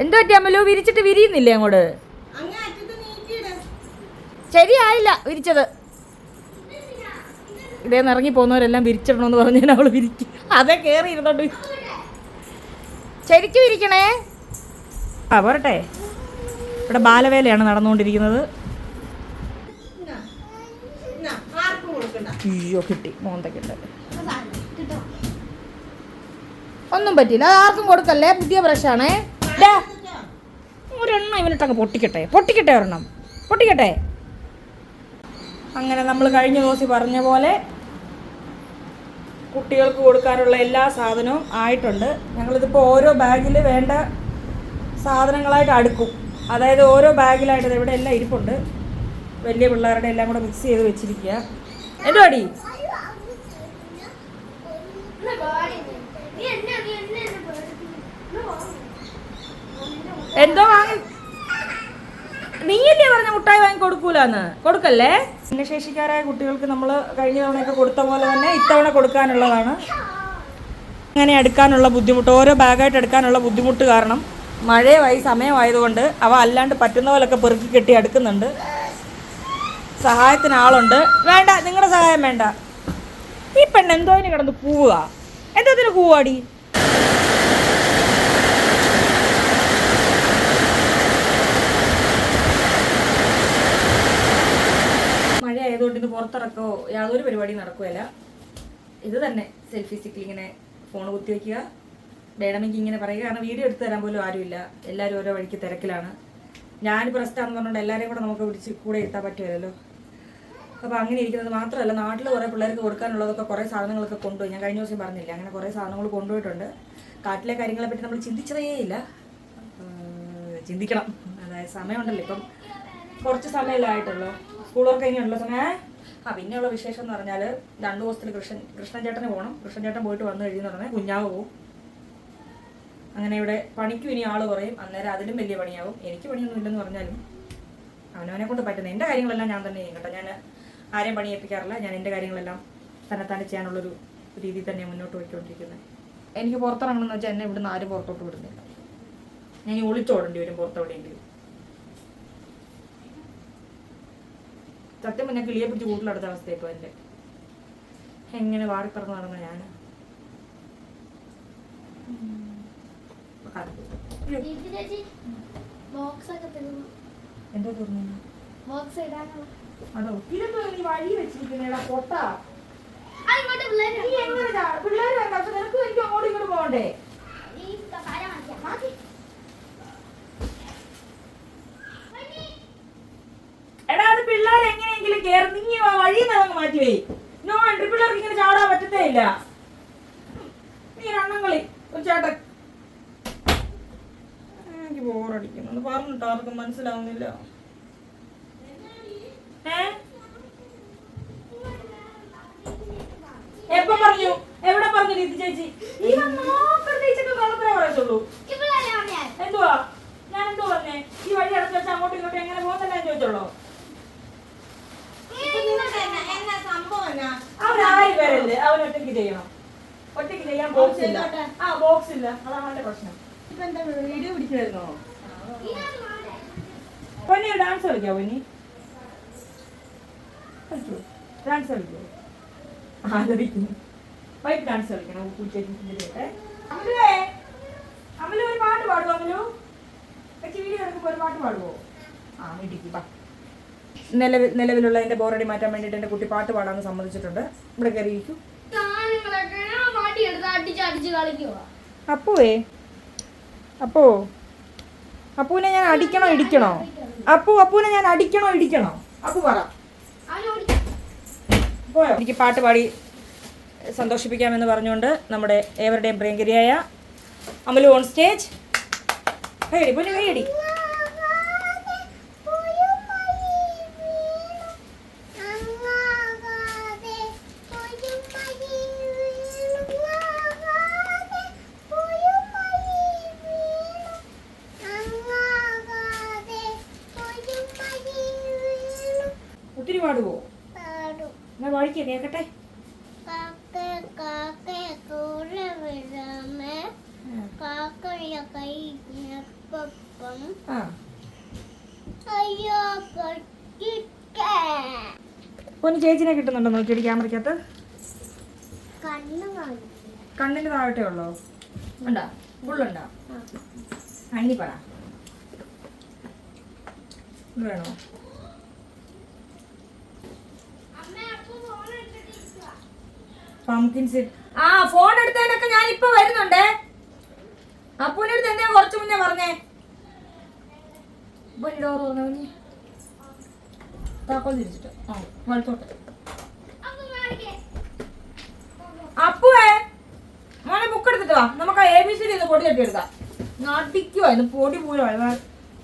എന്തോ പറ്റി? അമ്മലോ വിരിച്ചിട്ട് വിരിയുന്നില്ലേ അങ്ങോട്ട്? ശരിയായില്ല വിരിച്ചത്. ഇതേന്ന് ഇറങ്ങി പോകുന്നവരെല്ലാം വിരിച്ചിടണമെന്ന് പറഞ്ഞാൽ അവൾ വിരിക്കും. അതേ കയറി ഇരുന്നോണ്ട്. ശരിക്കും ഇരിക്കണേ ആ പോരട്ടെ. ഇവിടെ ബാലവേലയാണ് നടന്നുകൊണ്ടിരിക്കുന്നത്. അയ്യോ കിട്ടി. മോന്തക്കുണ്ട് ഒന്നും പറ്റില്ല അത് ആർക്കും കൊടുക്കല്ലേ? പുതിയ ബ്രഷാണേ ഇവനിട്ടങ്ങ് പൊട്ടിക്കട്ടെ? പൊട്ടിക്കട്ടെ ഒരെണ്ണം. പൊട്ടിക്കട്ടെ? അങ്ങനെ നമ്മൾ കഴിഞ്ഞ ദിവസം പറഞ്ഞ പോലെ കുട്ടികൾക്ക് കൊടുക്കാനുള്ള എല്ലാ സാധനവും ആയിട്ടുണ്ട്. ഞങ്ങളിതിപ്പോൾ ഓരോ ബാഗിൽ വേണ്ട സാധനങ്ങളായിട്ട് അടുക്കും. അതായത് ഓരോ ബാഗിലായിട്ട് ഇവിടെ എല്ലാം ഇരിപ്പുണ്ട്. വലിയ പിള്ളേരുടെ എല്ലാം കൂടെ മിക്സ് ചെയ്ത് വെച്ചിരിക്കുക എന്തോ അടി എന്തോ വാങ്ങി നീയല്ലേ പറഞ്ഞ മുട്ടായി വാങ്ങി കൊടുക്കൂലെന്ന്? കൊടുക്കല്ലേ? ഭിന്നശേഷിക്കാരായ കുട്ടികൾക്ക് നമ്മൾ കഴിഞ്ഞ തവണയൊക്കെ കൊടുത്ത പോലെ തന്നെ ഇത്തവണ കൊടുക്കാനുള്ളതാണ്. അങ്ങനെ എടുക്കാനുള്ള ബുദ്ധിമുട്ട് ഓരോ ബാഗായിട്ട് എടുക്കാനുള്ള ബുദ്ധിമുട്ട് കാരണം മഴയായി സമയമായതുകൊണ്ട് അവ അല്ലാണ്ട് പറ്റുന്ന പോലൊക്കെ പെറുക്കി കെട്ടി എടുക്കുന്നുണ്ട് സഹായത്തിന് ആളുണ്ട്. വേണ്ട നിങ്ങളുടെ സഹായം വേണ്ട. ഈ പെണ്ണ് എന്തോ കിടന്ന് കൂവുക എന്തോത്തിന് കൂവാടി മഴ ആയതുകൊണ്ട് ഇന്ന് പുറത്തിറക്കോ യാതൊരു പരിപാടിയും നടക്കുകയില്ല. ഇത് തന്നെ സെൽഫി സ്റ്റിക്കിൽ ഇങ്ങനെ ഫോൺ കുത്തി വയ്ക്കുക വേണമെങ്കിൽ ഇങ്ങനെ പറയുക. കാരണം വീഡിയോ എടുത്തു തരാൻ പോലും ആരുമില്ല. എല്ലാവരും ഓരോ വഴിക്ക് തിരക്കിലാണ്. ഞാനിപ്പോൾ റെസ്റ്റാന്ന് പറഞ്ഞുകൊണ്ട് എല്ലാവരെയും കൂടെ നമുക്ക് പിടിച്ച് കൂടെ എത്താൻ പറ്റുമല്ലോ അപ്പോൾ അങ്ങനെ ഇരിക്കുന്നത് മാത്രമല്ല നാട്ടിൽ കുറേ പിള്ളേർക്ക് കൊടുക്കാനുള്ളതൊക്കെ കുറേ സാധനങ്ങളൊക്കെ കൊണ്ടുപോയി. ഞാൻ കഴിഞ്ഞ ദിവസം പറഞ്ഞില്ല അങ്ങനെ കുറേ സാധനങ്ങൾ കൊണ്ടുപോയിട്ടുണ്ട്. കാട്ടിലെ കാര്യങ്ങളെപ്പറ്റി നമ്മൾ ചിന്തിച്ചതേ ഇല്ല. ചിന്തിക്കണം. അതായത് സമയമുണ്ടല്ലോ ഇപ്പം. കുറച്ച് സമയമല്ലേ ആയിട്ടുള്ളൂ. വർക്ക് കഴിഞ്ഞുള്ള സമയം ആ പിന്നെയുള്ള വിശേഷം എന്ന് പറഞ്ഞാൽ രണ്ടു ദിവസത്തിൽ കൃഷ്ണൻ കൃഷ്ണൻചേട്ടന് പോകണം കൃഷ്ണൻചേട്ടൻ പോയിട്ട് വന്നു കഴിയുന്ന പറഞ്ഞാൽ കുഞ്ഞാവ് പോവും. അങ്ങനെ ഇവിടെ പണിക്കും ഇനി ആൾ കുറയും. അന്നേരം അതിലും വലിയ പണിയാവും. എനിക്ക് പണിയൊന്നും ഇല്ലെന്ന് പറഞ്ഞാലും അവനവനെ കൊണ്ട് പറ്റുന്ന എന്റെ കാര്യങ്ങളെല്ലാം ഞാൻ തന്നെ ചെയ്യും കേട്ടോ. ഞാൻ ആരെയും പണി ഏൽപ്പിക്കാറില്ല. ഞാൻ എന്റെ കാര്യങ്ങളെല്ലാം തന്നെത്താനെ ചെയ്യാനുള്ളൊരു രീതി തന്നെ മുന്നോട്ട് പോയിക്കൊണ്ടിരിക്കുന്നത് എനിക്ക് പുറത്തിറങ്ങണമെന്ന് വെച്ചാൽ എന്നെ ഇവിടുന്ന് ആരും പുറത്തോട്ട് വിടുന്നില്ല. ഞാൻ ഒളിച്ചോടേണ്ടി വരും പുറത്തെവിടെയെങ്കിലും. സത്യം പറഞ്ഞാൽ കിളിയെ പിടിച്ച് കൂട്ടിലടുത്ത അവസ്ഥ ഇപ്പോൾ എന്റെ. എങ്ങനെ വാടിപ്പറന്ന് നടന്ന ഞാൻ എന്തോ തോന്നുന്നു ബോക്സ് ഇടാനുള്ള. അതോ ഇതെന്തോ നീ വഴി വെച്ചിരിക്കുന്നേടാ പൊട്ട. ആ, ഇങ്ങോട്ട് പിള്ളേര്. നീ എങ്ങനെ പിള്ളേർ വേണ്ട പക്ഷെ നിനക്ക് എനിക്ക് അങ്ങോട്ടും ഇങ്ങോട്ട് പോകണ്ടേ? ഈ കാര്യം മാറ്റിയാ. മാറ്റി. എടാ അത് പിള്ളേർ എങ്ങനെയെങ്കിലും കയറി നീ ആ വഴി നമുക്ക് മാറ്റിവേ നോ എൻട്രി പിള്ളേർക്ക് ഇങ്ങനെ ചാടാൻ പറ്റത്തേ ഇല്ല നീ രണ്ണങ്ങളി ഒരു ചേട്ടൻ. എനിക്ക് ബോറടിക്കുന്നു പറഞ്ഞിട്ടോ ആർക്കും മനസ്സിലാവുന്നില്ല. എപ്പം പറഞ്ഞു? എവിടെ പറഞ്ഞു രീതി ചേച്ചി? ഇവൻ നോക്കണ്ടേച്ചൊക്കെ കള്ളത്തിനെ പറയത്തുള്ളൂ ഈ പിള്ളേരെ പറഞ്ഞാൽ എന്തുവാ ഞാൻ എന്തോ പറഞ്ഞേ ഈ വഴി അടച്ചു വെച്ച് അങ്ങോട്ടും ഇങ്ങോട്ടും എങ്ങനെ പോകുന്നല്ലേ ഞാൻ ചോദിച്ചോളൂ ഇപ്പൊ നിങ്ങൾക്ക് എന്നാ എന്നാ സംഭവം എന്നാ അവൻ ആര് പേരല്ലേ അവൻ ഒറ്റയ്ക്ക് ചെയ്യണം. ഒറ്റയ്ക്ക് ചെയ്യാൻ ബോക്സ് ഇല്ല. ആ ബോക്സ് ഇല്ല. അതാണ് അവന്റെ പ്രശ്നം. ഇപ്പൊ എന്താ വീഡിയോ പിടിച്ചായിരുന്നോ പൊന്നി ഡാൻസ് കളിക്കാവോ പൊന്നി ഡാൻസ് കളിക്കോ? ആലോചിക്കുന്നു. വൈറ്റ് ഡാൻസ് കളിക്കണം പൂച്ചേക്ക് അമലുവേ അമലു ഒരു പാട്ട് പാടുവോ അമലു? വീഡിയോ എടുക്കുമ്പോൾ ഒരു പാട്ട് പാടുവോ? ആ വീട്ടിക്ക് നിലവിൽ നിലവിലുള്ള എന്റെ ബോറടി മാറ്റാൻ വേണ്ടിയിട്ട് എന്റെ കുട്ടി പാട്ട് പാടാമെന്ന് സമ്മതിച്ചിട്ടുണ്ട്. ഇവിടെ കയറിയിരിക്കും. അപ്പുവേ. അപ്പോ. അപ്പൂനെ ഞാൻ അടിക്കണോ ഇടിക്കണോ? അപ്പു അപ്പൂനെ ഞാൻ അടിക്കണോ ഇടിക്കണോ? അപ്പു പറ. പോയോ? എനിക്ക് പാട്ട് പാടി സന്തോഷിപ്പിക്കാമെന്ന് പറഞ്ഞുകൊണ്ട് നമ്മുടെ ഏവരുടെയും പ്രിയങ്കരിയായ അമലു ഓൺ സ്റ്റേജ് കൈയടി പൊന്നു കൈയടി. ഒത്തിരി പാടുവോ? എന്നാ വായിക്കേ കേക്കട്ടെ? ഒന്ന് ചേച്ചിനെ കിട്ടുന്നുണ്ടോ നോക്കിയിട്ട് ക്യാമറയ്ക്കകത്ത്? കണ്ണു കാണും കണ്ണിന് താഴട്ടേ ഉള്ളോ? ഉണ്ടോ? ഫുള്ളുണ്ടോ അയിനി പറ. വേണോ? പംകിൻ സീഡ് ആ ഫോൺ എടുത്തതിനൊക്കെ ഞാൻ ഇപ്പൊ വരുന്നുണ്ടേ. അപ്പൂന്റെ അടുത്ത് എന്താ കുറച്ചു മുന്നേ പറഞ്ഞേ. അപ്പുവേ മോനെ ബുക്ക് എടുത്തിട്ട് വാ. നമുക്ക് എ ബി സി ഡി പൊടി തട്ടി എടുക്കാം. നടിക്കുവാ ഇന്ന് പൊടി പൂരോ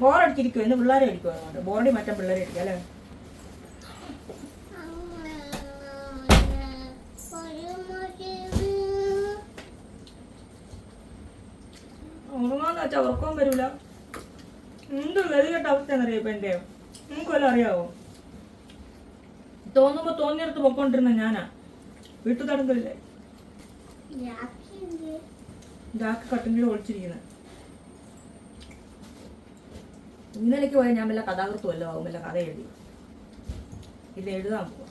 ബോറടിച്ചിരിക്കുവോ ഇന്ന് പിള്ളേരെ അടിക്കുവോ. ബോർഡിൽ ബോർഡി മറ്റേ പിള്ളേരെ അടിക്കുക അല്ലേ? ഉറങ്ങാന്ന് വെച്ചാൽ ഉറക്കവും വരൂല. എന്ത് ഗതികെട്ട അവസ്ഥ എന്നറിയാം ഇപ്പൊ എന്റെ നിങ്ങൾക്ക് വല്ല അറിയാവോ? തോന്നുമ്പോ തോന്നിയെടുത്ത് പൊക്കോണ്ടിരുന്ന ഞാനാ. വീട്ടു തടങ്കലില്ലേ? ജാക്ക് കട്ടിങ്ങിൽ ഒളിച്ചിരിക്കുന്നത് ഇന്നലേക്ക് പോയാൽ ഞാൻ വല്ല കഥാകൃത്തും അല്ല? ആവും വല്ല കഥ എഴുതി. ഇത് എഴുതാൻ പോവാ.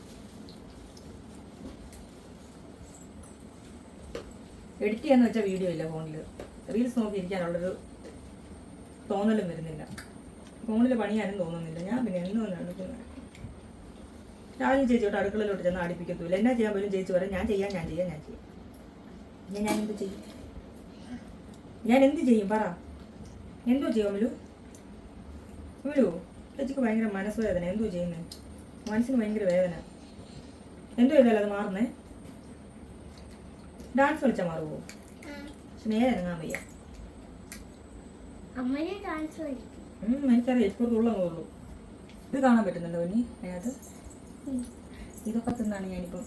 എഡിറ്റ് ചെയ്യാന്ന് വെച്ചാൽ വീഡിയോ ഇല്ല ഫോണിൽ റീൽസ് നോക്കി ഇരിക്കാനുള്ളൊരു തോന്നലും വരുന്നില്ല. ഫോണിൽ പണിയാനും തോന്നുന്നില്ല. ഞാൻ പിന്നെ എന്നും നടക്കുന്നത് രാവിലെ ചേച്ചിയോട്ട് അടുക്കളയിലോട്ട് ചെന്ന് അടുപ്പിക്കത്തില്ല എന്നാ ചെയ്യാൻ പോലും ചേച്ചി പറയും ഞാൻ ചെയ്യാം ഞാൻ ചെയ്യാം ഞാൻ ചെയ്യാം. ഞാൻ ഞാൻ എന്ത് ചെയ്യും? ഞാൻ എന്ത് ചെയ്യും? പറ. എന്തോ ചെയ്യാം മിലു? മിലു ചേച്ചിക്ക് ഭയങ്കര മനസ്സുവേദന. എന്തോ ചെയ്യുന്നത് മനസ്സിന് ഭയങ്കര വേദന. എന്തോ ചെയ്താലും അത് മാറുന്നേ? ഡാൻസ് കളിച്ചാൽ മാറുമോ നേരെ ഇറങ്ങാൻ വയ്യ എനിക്കറിയാം ഇപ്പോൾ ഉള്ളൂ ഇത് കാണാൻ പറ്റുന്നുണ്ടോ ഇനി അതിനകത്ത്? ഇതൊക്കെ തിന്നാണ് ഞാനിപ്പം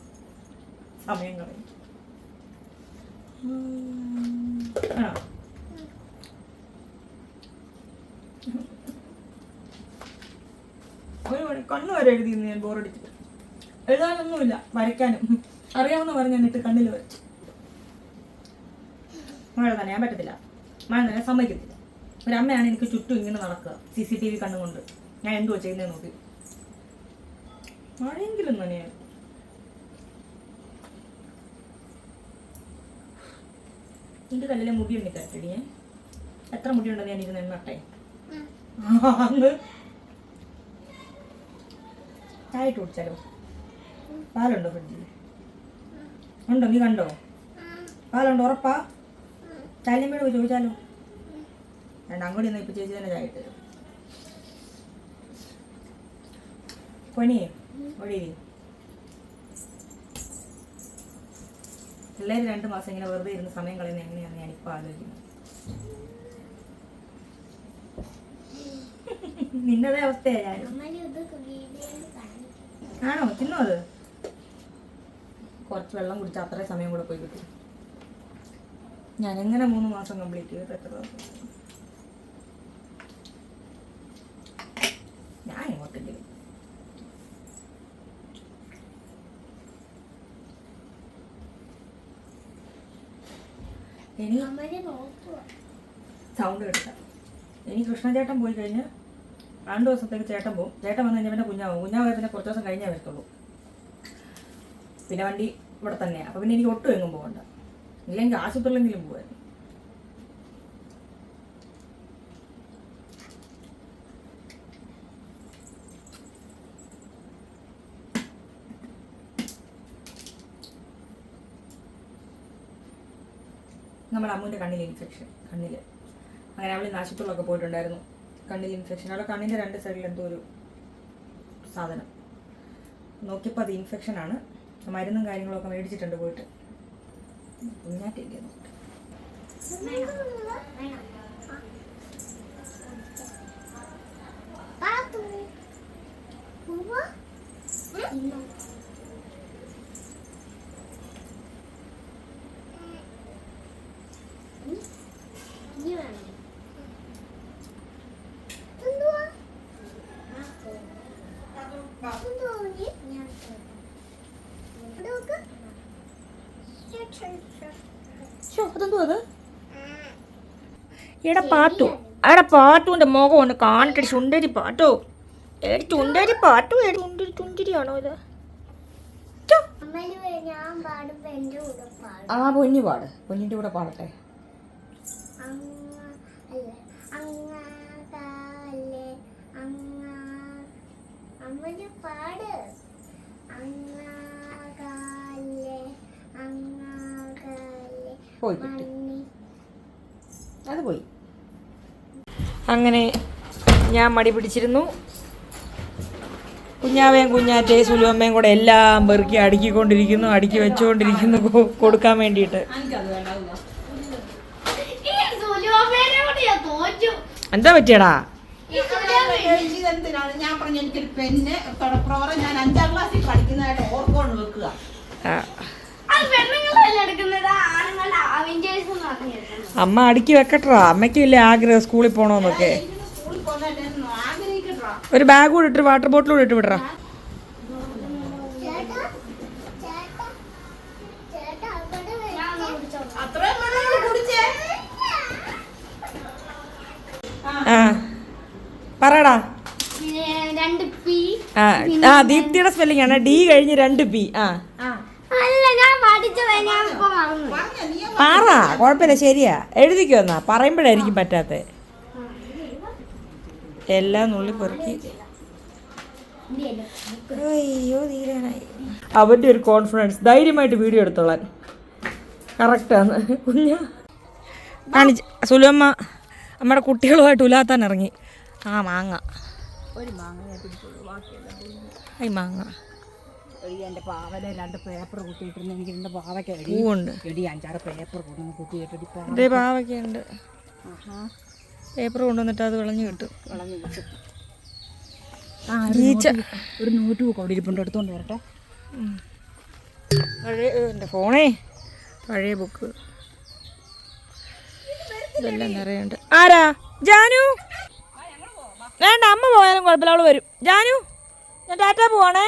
സമയം കളയും. ആണോ ഒരു മണി കണ്ണു വരെ എഴുതിയിരുന്നു ഞാൻ ബോറടിച്ചിട്ട്. എഴുതാനൊന്നുമില്ല വരയ്ക്കാനും. അറിയാവുന്ന പറഞ്ഞ് എന്നിട്ട് കണ്ണിൽ വരച്ചു. മഴ നനയാൻ പറ്റത്തില്ല. മഴ നനയാൻ സമ്മതിക്കത്തില്ല. അമ്മയാണ് എനിക്ക് ചുറ്റും ഇങ്ങനെ നടക്കുക സി സി ടി വി കണ്ണുകൊണ്ട്. ഞാൻ എന്തുവാ ചെയ്യുന്നത് നോക്കി. മഴയെങ്കിലും നനയാൻ. നിന്റെ കല്ലിലെ മുടി ഉണ്ട് കരട്ടിടിയെ എത്ര മുടി ഉണ്ടെന്ന് ഞാൻ ഇരുന്ന് എണ്ണട്ടെ. അന്ന് ചായ കുടിച്ചാലോ? പാലുണ്ടോ ഫ്രിഡ്ജിൽ ഉണ്ടോ? നീ കണ്ടോ? പാലുണ്ടോ? ഉറപ്പാ? ചാലിയമ്മയോട് പോയി ചോദിച്ചാലോ? വേണ്ട അങ്ങോട്ട് നിന്ന് ഇപ്പൊ ചേച്ചി തന്നെ ചായ ഇട്ട് തരും. പിള്ളേര് രണ്ട് മാസം ഇങ്ങനെ വെറുതെ ഇരുന്ന് സമയം കളയുന്നത് എങ്ങനെയാണെന്ന് ഞാനിപ്പോൾ ആലോചിക്കുന്നത് നിന്നതേ അവസ്ഥയാ ഞാൻ. അമ്മനെ ഇത് വീഡിയോയിൽ കാണിക്കും ആണോ? തിന്നോ അത്? കുറച്ച് വെള്ളം കുടിച്ചാൽ അത്രേ സമയം കൂടെ പോയി കിട്ടും. ഞാൻ എങ്ങനെ മൂന്ന് മാസം കംപ്ലീറ്റ് ചെയ്ത്? എത്ര ഞാൻ ഇങ്ങോട്ടില്ല ഇനി സൗണ്ട് കിട്ടാം ഇനി കൃഷ്ണചേട്ടൻ പോയി കഴിഞ്ഞ് രണ്ട് ദിവസത്തേക്ക് ചേട്ടൻ പോകും ചേട്ടൻ വന്നു കഴിഞ്ഞാൽ പിന്നെ കുഞ്ഞാവും. കുഞ്ഞാവ് പിന്നെ കുറച്ച് ദിവസം കഴിഞ്ഞേ വരത്തുള്ളൂ. പിന്നെ വണ്ടി ഇവിടെ തന്നെയാണ് അപ്പോൾ പിന്നെ എനിക്ക് ഒട്ടും എങ്ങും പോകണ്ട ഇല്ലെങ്കിൽ ആശുപത്രിയിലെങ്കിലും പോവായിരുന്നു നമ്മുടെ അമ്മൂന്റെ കണ്ണിൽ ഇൻഫെക്ഷൻ കണ്ണിൽ അങ്ങനെ അവൾ ആശുപത്രിയിലൊക്കെ പോയിട്ടുണ്ടായിരുന്നു. കണ്ണിൽ ഇൻഫെക്ഷൻ അവളുടെ കണ്ണിന്റെ രണ്ട് സൈഡിൽ എന്തോ ഒരു സാധനം. നോക്കിയപ്പോൾ അത് ഇൻഫെക്ഷനാണ് മരുന്നും കാര്യങ്ങളൊക്കെ മേടിച്ചിട്ടുണ്ട് പോയിട്ട്. കുഞ്ഞാറ്റില്ലേ നോക്കട്ടെ പാത്തു പൂവ ഇന്നോ ഇനി വേണം എന്തുവാ എന്തുവാ നീ ഞാൻ ഇവിടെ നോക്ക് ഷോ അതെന്തോ അത്? എടാ പാത്തു എടാ പാത്തുവിന്റെ മുഖം ഒന്ന് കാണട്ടെ ചുണ്ടരി പാട്ടോ. ഏടി ചുണ്ടരി പാട്ടു ഏടി ചുണ്ടരി ചുണ്ടരിയാണോ ഇത്? ആ പൊന്നി പാട്. പൊന്നിന്റെ കൂടെ പാടട്ടെ. പോയി കിട്ടി അത് പോയി. അങ്ങനെ ഞാൻ മടി പിടിച്ചിരുന്നു. കുഞ്ഞാവയും കുഞ്ഞാറ്റയും സുലുവമ്മയും കൂടെ എല്ലാം പെറുക്കി അടുക്കിക്കൊണ്ടിരിക്കുന്നു അടുക്കി വെച്ചുകൊണ്ടിരിക്കുന്നു കൊടുക്കാൻ വേണ്ടിയിട്ട്. എന്താ പറ്റിയടാ? ഞാൻ പറഞ്ഞു എനിക്കൊരു പെണ്ണ് ഞാൻ അഞ്ചാം ക്ലാസ്സിൽ പഠിക്കുന്നതായിട്ട് ഓർക്കോണ്ട് വെക്കുക അമ്മ അടുക്കി വെക്കട്ടാ അമ്മയ്ക്കില്ലേ ആഗ്രഹം സ്കൂളിൽ പോണോന്നൊക്കെ. ഒരു ബാഗ് കൂടെ ഇട്ട് വാട്ടർ ബോട്ടിൽ കൂടെ ഇട്ട് വിടറാ ആ. പറടാ പിന്നെ രണ്ട് പി. ആ ആ ദീപ്തിയുടെ സ്പെല്ലിംഗ് ആണ്. ഡി കഴിഞ്ഞ് രണ്ട് പി. ആ അല്ല ഞാൻ പഠിച്ചത് ഞാൻ ഇപ്പൊ മറന്നു പറഞ്ഞ നീ പറ കുഴപ്പമില്ല ശരിയാ. എഴുതിക്കോ എന്നാ പറയുമ്പോഴായിരിക്കും പറ്റാത്ത. എല്ലാം നുള്ളി പെറുക്കി. അയ്യോ തീരാനായി അവന്റെ ഒരു കോൺഫിഡൻസ് ധൈര്യമായിട്ട് വീഡിയോ എടുത്തോളാൻ. കറക്റ്റാന്ന് കുഞ്ഞ. കാണിച്ച് സുലമ്മ നമ്മുടെ കുട്ടികളുമായിട്ട് ഉലാത്താൻ ഇറങ്ങി. ആ മാങ്ങ. ഒരു മാങ്ങ. ഈ മാങ്ങ. എടി എന്റെ പാവല രണ്ട് പേപ്പർ കുത്തിയിട്ടിരുന്നു എനിക്ക് രണ്ട് പാവയ്ക്ക എടി പൂവുണ്ട്. എടി അഞ്ചാറ് പേപ്പർ കൊണ്ടുവന്ന് കുത്തിയിട്ടെടി ഇതേ പാവയ്ക്കുണ്ട്. പേപ്പർ കൊണ്ടുവന്നിട്ട് അത് വിളഞ്ഞു കിട്ടും വിളഞ്ഞു കിട്ടും ആ ഈച്ച ഒരു നൂറ്റ് ബുക്ക് അവിടെ ഇരിപ്പുണ്ട്. എടുത്തോണ്ട് വരട്ടെ. പഴയ എന്റെ ഫോണേ. പഴയ ബുക്ക് ഇതെല്ലാം നിറയുണ്ട്. ആരാ? ജാനു? വേണ്ട അമ്മ പോയാലും കുഴപ്പമില്ല. അവൾ വരും. ജാനു? ഞാൻ ടാറ്റ പോവാണേ.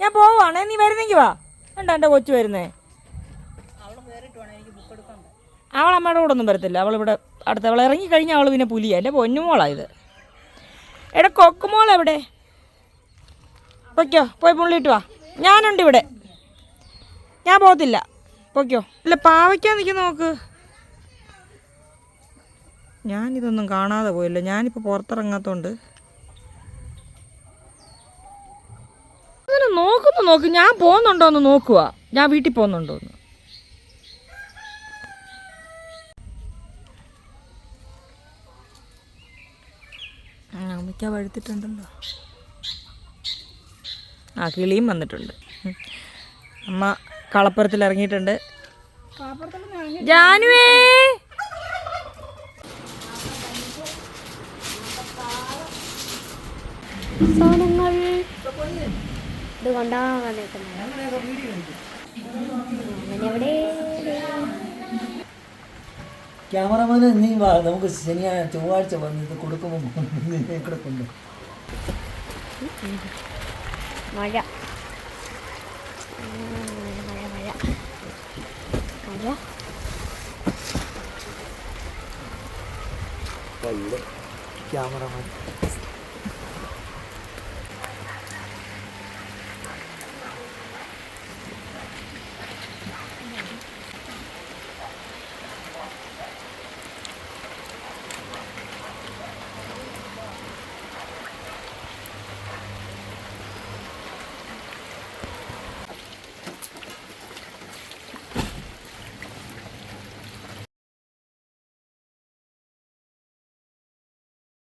ഞാൻ പോവാണേ. നീ വരുന്നെങ്കിൽ വാ. വേണ്ട എന്റെ കൊച്ചു വരുന്നേ? അവൾ അമ്മയുടെ കൂടെ ഒന്നും വരത്തില്ല. അവളിവിടെ അടുത്ത അവൾ ഇറങ്ങി കഴിഞ്ഞാൽ അവൾ പിന്നെ പുലിയ. എന്റെ പൊന്നുമോളാ ഇത്. എടാ കൊക്കുമോൾ എവിടെ? പൊയ്ക്കോ പോയി പുള്ളിയിട്ട് വാ. ഞാനുണ്ട് ഇവിടെ. ഞാൻ പോകത്തില്ല. പൊയ്ക്കോ. ഇല്ല പാവയ്ക്കാൻ നിൽക്കുന്ന നോക്ക്. ഞാനിതൊന്നും കാണാതെ പോയല്ലോ. ഞാനിപ്പോൾ പുറത്തിറങ്ങാത്തോണ്ട് അങ്ങനെ നോക്കുന്നു നോക്ക്. ഞാൻ പോകുന്നുണ്ടോ എന്ന് നോക്കുക ഞാൻ വീട്ടിൽ പോകുന്നുണ്ടോ എന്ന് അമ്മയ്ക്ക വഴുത്തിട്ടുണ്ടല്ലോ. ആ കിളിയും വന്നിട്ടുണ്ട്. അമ്മ കളപ്പുറത്തിൽ ഇറങ്ങിയിട്ടുണ്ട്. ജാനുവേ! സോനങ്ങൾ കൊണ്ടാകാൻ എവിടെ ക്യാമറമാന് നീ വാ നമുക്ക് ശനിയാ ചൊവ്വാഴ്ച വന്ന് ഇത് കൊടുക്കുമ്പോൾ നിന്നെ കൂടെ കൊണ്ട്. മഴ. മഴ മഴ മഴ. മഴ. ക്യാമറമാൻ